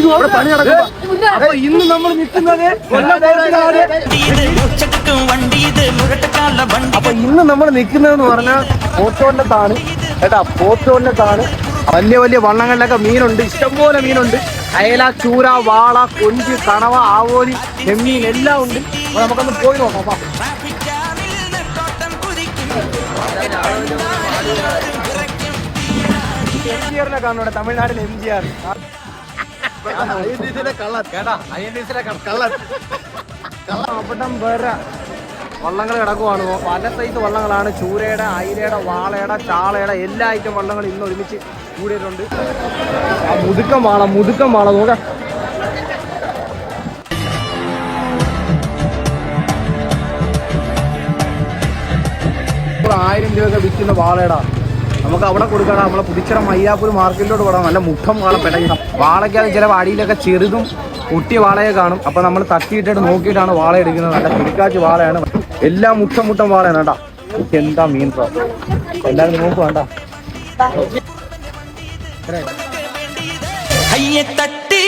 ഇവിടെ പണി നടക്കുമ്പോ. അപ്പൊ ഇന്ന് നമ്മൾ നിൽക്കുന്നത്. താണ് ഏട്ടാ താണ് അപ്പൊ ഇന്ന് നമ്മൾ നിൽക്കുന്നതെന്ന് പറഞ്ഞാൽ പോത്തോണ്ടത്താണ് കേട്ടാ പോത്തോണ്ടത്താണ് വലിയ വലിയ വള്ളങ്ങളിലൊക്കെ മീനുണ്ട്. ഇഷ്ടംപോലെ മീനുണ്ട്. അയല ചൂര വാള കൊഞ്ച് കണവ ആവോലി ചെമ്മീൻ എല്ലാം ഉണ്ട്. അപ്പൊ നമുക്കൊന്ന് പോയി നോക്കാം എം ജി ആറിനെ കാണും ഇവിടെ തമിഴ്നാട്ടിൽ എം ജി ആർ അവിടം വേറെ വള്ളങ്ങൾ കിടക്കുവാണ്. പല സൈസ് വള്ളങ്ങളാണ്. ചൂരയുടെ അയിലയുടെ വാളയുടെ ചാളയുടെ എല്ലാ ഐറ്റം വള്ളങ്ങളും ഇന്ന് ഒരുമിച്ച് കൂടിയിട്ടുണ്ട്. ആ മുതുക്കം വാള മുതുക്കം വാള നോക്കാം. ആയിരം രൂപയൊക്കെ വിൽക്കുന്ന വാളയുടെ നമുക്ക് അവിടെ കൊടുക്കണം നമ്മളെ പുതിച്ചിറ മയ്യാപ്പൂർ മാർക്കറ്റിലോട്ട് പോകണം നല്ല മുട്ടം വാള പെടയണം വാളയ്ക്കകത്ത് ചില വാടിയിലൊക്കെ ചെറുതും പൊട്ടിയ വാളയെ കാണും. അപ്പൊ നമ്മൾ തട്ടിയിട്ടിട്ട് നോക്കിയിട്ടാണ് വാള എടുക്കുന്നത്. നല്ല കുടിക്കാച്ച് വാളയാണ്. എല്ലാം മുട്ടം മുട്ടം വാളയാണ് കേട്ടാ. എന്താ മീൻ എല്ലാവരും നോക്കും വേണ്ട. തട്ടി